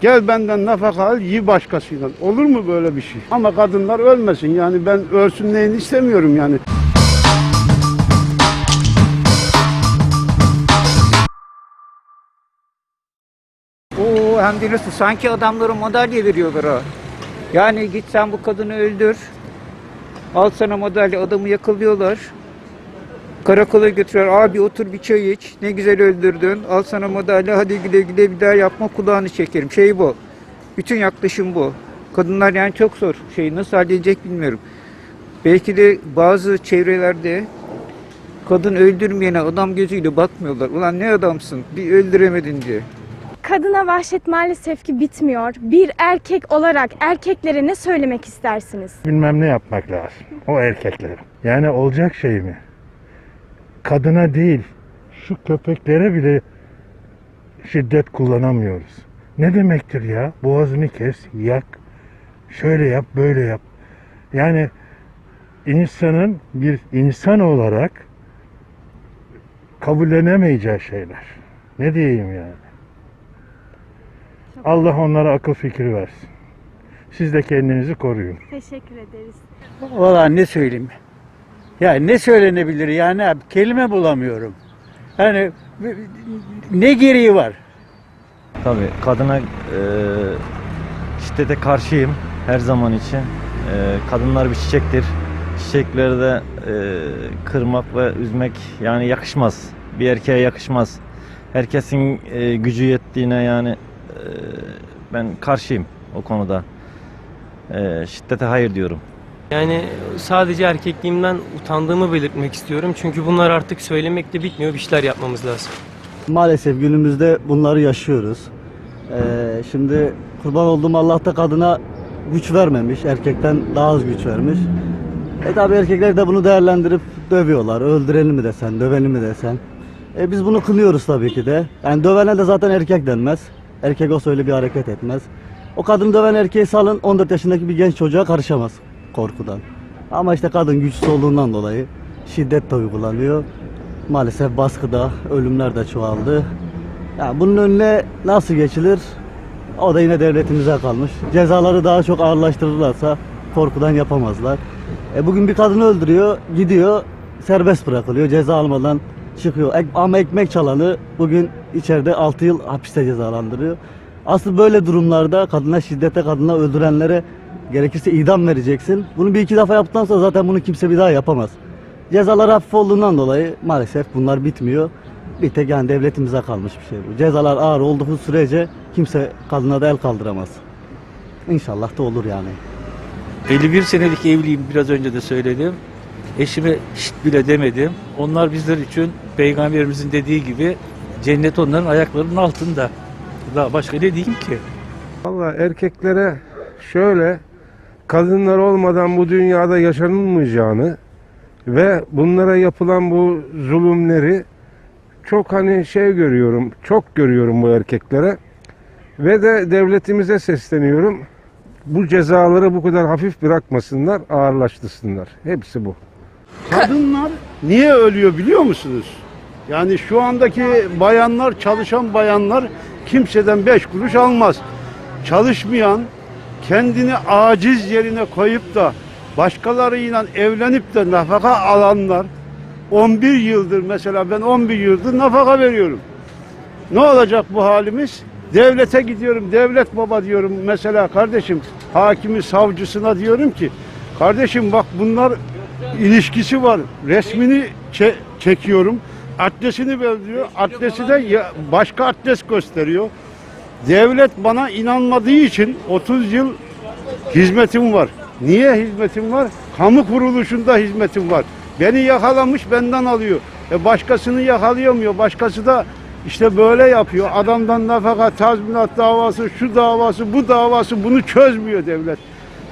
Gel benden nafaka al, yi başkasıyla. Olur mu böyle bir şey? Ama kadınlar ölmesin. Yani ben ölsün neyini istemiyorum yani. Oo hem de nasıl sanki adamlara madalya veriyorlar ha. Yani git sen bu kadını öldür. Al sana madalya adamı yakalıyorlar. Karakola götürüyor. Abi otur bir çay iç. Ne güzel öldürdün. Al sana madalya. Hadi güle güle bir daha yapma kulağını çekerim. Şey bu. Bütün yaklaşım bu. Kadınlar yani çok zor. Şey nasıl halledecek bilmiyorum. Belki de bazı çevrelerde kadın öldürmeyene adam gözüyle bakmıyorlar. Ulan ne adamsın? Bir öldüremedin diye. Kadına vahşet maalesef ki bitmiyor. Bir erkek olarak erkeklere ne söylemek istersiniz? bilmem ne yapmak lazım o erkeklere. Yani olacak şey mi? Kadına değil, şu köpeklere bile şiddet kullanamıyoruz. Ne demektir ya? Boğazını kes, yak, şöyle yap, böyle yap. Yani insanın bir insan olarak kabullenemeyeceği şeyler. Ne diyeyim yani? Allah onlara akıl fikri versin. Siz de kendinizi koruyun. Teşekkür ederiz. Valla ne söyleyeyim? Ya ne söylenebilir yani abi kelime bulamıyorum. Hani ne gereği var? Tabii kadına e, şiddete karşıyım her zaman için. E, kadınlar bir çiçektir. Çiçekleri de e, kırmak ve üzmek yani yakışmaz. Bir erkeğe yakışmaz. Herkesin e, gücü yettiğine yani e, ben karşıyım o konuda. E, şiddete hayır diyorum. Yani sadece erkekliğimden utandığımı belirtmek istiyorum. Çünkü bunlar artık söylemekle bitmiyor. Bir şeyler yapmamız lazım. Maalesef günümüzde bunları yaşıyoruz. Ee, şimdi kurban olduğum Allah da kadına güç vermemiş, erkekten daha az güç vermiş. E tabi erkekler de bunu değerlendirip dövüyorlar. Öldürelim mi desen, dövelim mi desen. E biz bunu kınıyoruz tabii ki de. Yani dövene de zaten erkek denmez. Erkek olsa öyle bir hareket etmez. O kadını döven erkeği salın 14 yaşındaki bir genç çocuğa karışamaz korkudan. Ama işte kadın güçsüz olduğundan dolayı şiddet de uygulanıyor. Maalesef baskıda ölümler de çoğaldı. Ya bunun önüne nasıl geçilir? O da yine devletimize kalmış. Cezaları daha çok ağırlaştırırlarsa korkudan yapamazlar. E bugün bir kadını öldürüyor, gidiyor, serbest bırakılıyor, ceza almadan çıkıyor. Ek- ama ekmek çalanı bugün içeride 6 yıl hapiste cezalandırıyor. Asıl böyle durumlarda kadına şiddete, kadına öldürenlere gerekirse idam vereceksin. Bunu bir iki defa yaptıktan sonra zaten bunu kimse bir daha yapamaz. Cezalar hafif olduğundan dolayı maalesef bunlar bitmiyor. Bir tek yani devletimize kalmış bir şey bu. Cezalar ağır olduğu sürece kimse kadına da el kaldıramaz. İnşallah da olur yani. 51 senelik evliyim biraz önce de söyledim. Eşime şit bile demedim. Onlar bizler için peygamberimizin dediği gibi cennet onların ayaklarının altında. Daha başka ne diyeyim ki? Valla erkeklere şöyle kadınlar olmadan bu dünyada yaşanılmayacağını ve bunlara yapılan bu zulümleri çok hani şey görüyorum, çok görüyorum bu erkeklere. Ve de devletimize sesleniyorum. Bu cezaları bu kadar hafif bırakmasınlar, ağırlaştırsınlar. Hepsi bu. Kadınlar niye ölüyor biliyor musunuz? Yani şu andaki bayanlar, çalışan bayanlar kimseden beş kuruş almaz. Çalışmayan, kendini aciz yerine koyup da başkalarıyla evlenip de nafaka alanlar 11 yıldır mesela ben 11 yıldır nafaka veriyorum. Ne olacak bu halimiz? Devlete gidiyorum, devlet baba diyorum mesela kardeşim hakimi savcısına diyorum ki kardeşim bak bunlar ilişkisi var. Resmini çe- çekiyorum. Adresini belirliyor. Adresi de başka adres gösteriyor. Devlet bana inanmadığı için 30 yıl hizmetim var. Niye hizmetim var? Kamu kuruluşunda hizmetim var. Beni yakalamış benden alıyor. E başkasını yakalayamıyor. Başkası da işte böyle yapıyor. Adamdan nafaka, tazminat davası, şu davası, bu davası bunu çözmüyor devlet.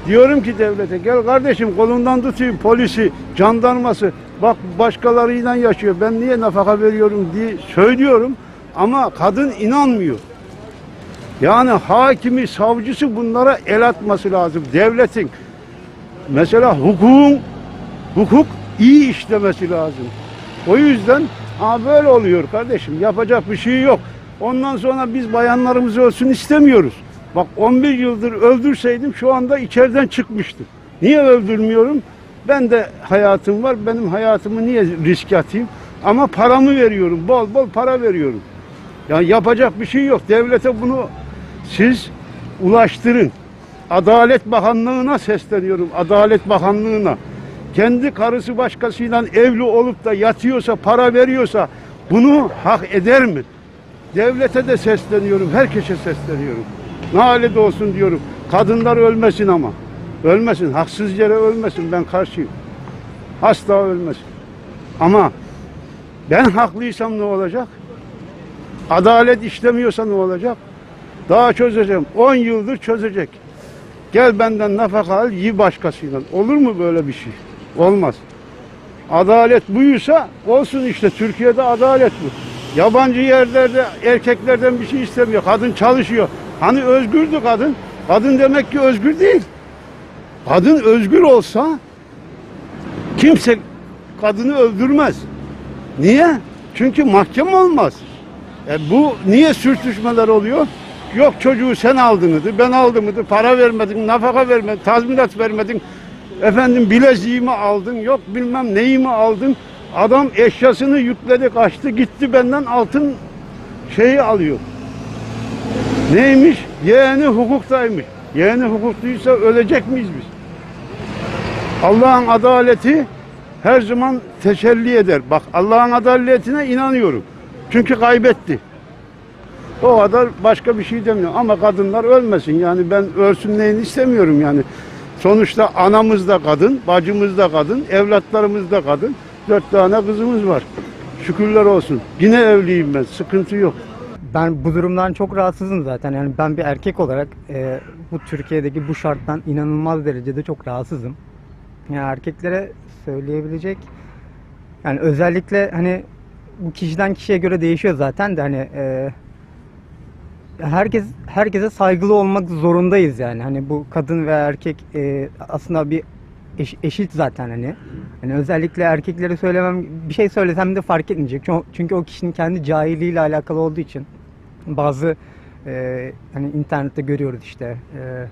Diyorum ki devlete gel kardeşim kolundan tutayım polisi, jandarması. Bak başkalarıyla yaşıyor. Ben niye nafaka veriyorum diye söylüyorum. Ama kadın inanmıyor. Yani hakimi, savcısı bunlara el atması lazım. Devletin mesela hukukun hukuk iyi işlemesi lazım. O yüzden ha böyle oluyor kardeşim. Yapacak bir şey yok. Ondan sonra biz bayanlarımız ölsün istemiyoruz. Bak 11 yıldır öldürseydim şu anda içeriden çıkmıştı. Niye öldürmüyorum? Ben de hayatım var. Benim hayatımı niye riske atayım? Ama paramı veriyorum. Bol bol para veriyorum. Yani yapacak bir şey yok. Devlete bunu siz ulaştırın. Adalet Bakanlığı'na sesleniyorum. Adalet Bakanlığı'na. Kendi karısı başkasıyla evli olup da yatıyorsa, para veriyorsa bunu hak eder mi? Devlete de sesleniyorum, herkese sesleniyorum. Halde olsun diyorum. Kadınlar ölmesin ama. Ölmesin, haksız yere ölmesin. Ben karşıyım. Asla ölmesin. Ama ben haklıysam ne olacak? Adalet işlemiyorsa ne olacak? Daha çözeceğim. 10 yıldır çözecek. Gel benden nafaka al, yi başkasıyla. Olur mu böyle bir şey? Olmaz. Adalet buysa olsun işte. Türkiye'de adalet bu. Yabancı yerlerde erkeklerden bir şey istemiyor. Kadın çalışıyor. Hani özgürdü kadın. Kadın demek ki özgür değil. Kadın özgür olsa kimse kadını öldürmez. Niye? Çünkü mahkeme olmaz. E bu niye sürtüşmeler oluyor? Yok çocuğu sen aldınıdı, ben aldımıdı, para vermedin, nafaka vermedin, tazminat vermedin. Efendim bileziğimi aldın, yok bilmem neyimi aldın. Adam eşyasını yükledi, kaçtı, gitti benden altın şeyi alıyor. Neymiş? Yeğeni hukuktaymış. Yeğeni hukukluysa ölecek miyiz biz? Allah'ın adaleti her zaman teselli eder. Bak Allah'ın adaletine inanıyorum. Çünkü kaybetti. O kadar başka bir şey demiyorum. Ama kadınlar ölmesin. Yani ben ölsün neyini istemiyorum yani. Sonuçta anamız da kadın, bacımız da kadın, evlatlarımız da kadın. Dört tane kızımız var. Şükürler olsun. Yine evliyim ben. Sıkıntı yok. Ben bu durumdan çok rahatsızım zaten. Yani ben bir erkek olarak e, bu Türkiye'deki bu şarttan inanılmaz derecede çok rahatsızım. Yani erkeklere söyleyebilecek yani özellikle hani bu kişiden kişiye göre değişiyor zaten de hani e, herkes herkese saygılı olmak zorundayız yani. Hani bu kadın ve erkek e, aslında bir eş- eşit zaten hani. Hani özellikle erkeklere söylemem bir şey söylesem de fark etmeyecek. Çünkü, çünkü o kişinin kendi cahilliğiyle alakalı olduğu için bazı e, hani internette görüyoruz işte e,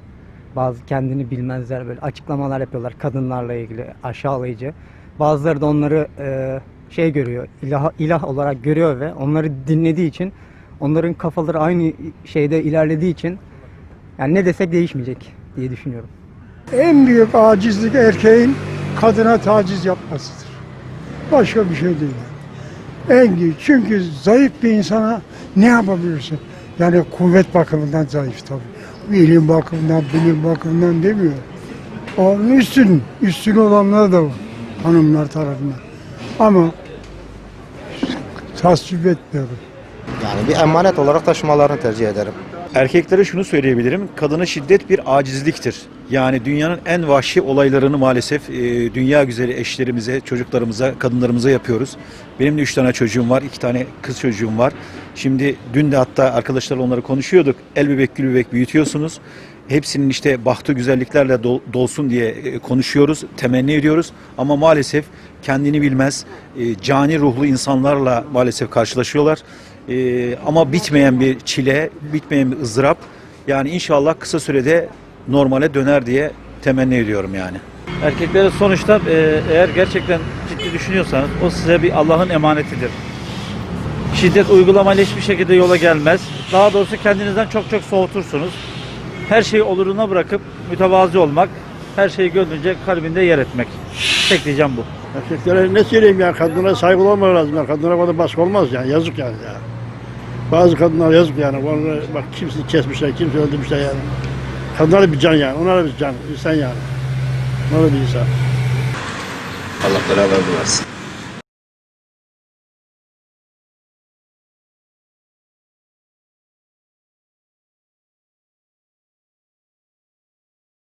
bazı kendini bilmezler böyle açıklamalar yapıyorlar kadınlarla ilgili aşağılayıcı. Bazıları da onları e, şey görüyor ilah, ilah olarak görüyor ve onları dinlediği için onların kafaları aynı şeyde ilerlediği için yani ne desek değişmeyecek diye düşünüyorum. En büyük acizlik erkeğin kadına taciz yapmasıdır. Başka bir şey değil. En büyük. Çünkü zayıf bir insana ne yapabilirsin? Yani kuvvet bakımından zayıf tabii. İlim bakımından, bilim bakımından demiyor. Onun üstün, üstün olanlar da var hanımlar tarafından. Ama tasvip etmiyorum. Yani bir emanet olarak taşımalarını tercih ederim. Erkeklere şunu söyleyebilirim. Kadına şiddet bir acizliktir. Yani dünyanın en vahşi olaylarını maalesef e, dünya güzeli eşlerimize, çocuklarımıza, kadınlarımıza yapıyoruz. Benim de üç tane çocuğum var, iki tane kız çocuğum var. Şimdi dün de hatta arkadaşlarla onları konuşuyorduk. El bebek gül bebek büyütüyorsunuz. Hepsinin işte bahtı güzelliklerle dol- dolsun diye e, konuşuyoruz, temenni ediyoruz. Ama maalesef kendini bilmez, e, cani ruhlu insanlarla maalesef karşılaşıyorlar. E, ama bitmeyen bir çile, bitmeyen bir ızdırap. Yani inşallah kısa sürede normale döner diye temenni ediyorum yani. Erkeklere sonuçta e, eğer gerçekten ciddi düşünüyorsanız o size bir Allah'ın emanetidir. Şiddet uygulamayla hiçbir şekilde yola gelmez. Daha doğrusu kendinizden çok çok soğutursunuz. Her şeyi oluruna bırakıp mütevazi olmak, her şeyi gönlünce kalbinde yer etmek. Tek diyeceğim bu. Erkeklere ne söyleyeyim ya kadınlara saygılı olmaları lazım. ya. Kadınlara kadar baskı olmaz yani yazık yani ya. Bazı kadınlar yazık yani. Onları bak kimse kesmişler, kimse öldürmüşler yani. Kadınlar bir can yani. Onlar bir can, insan yani. Onlar bir insan. Allah beraber versin.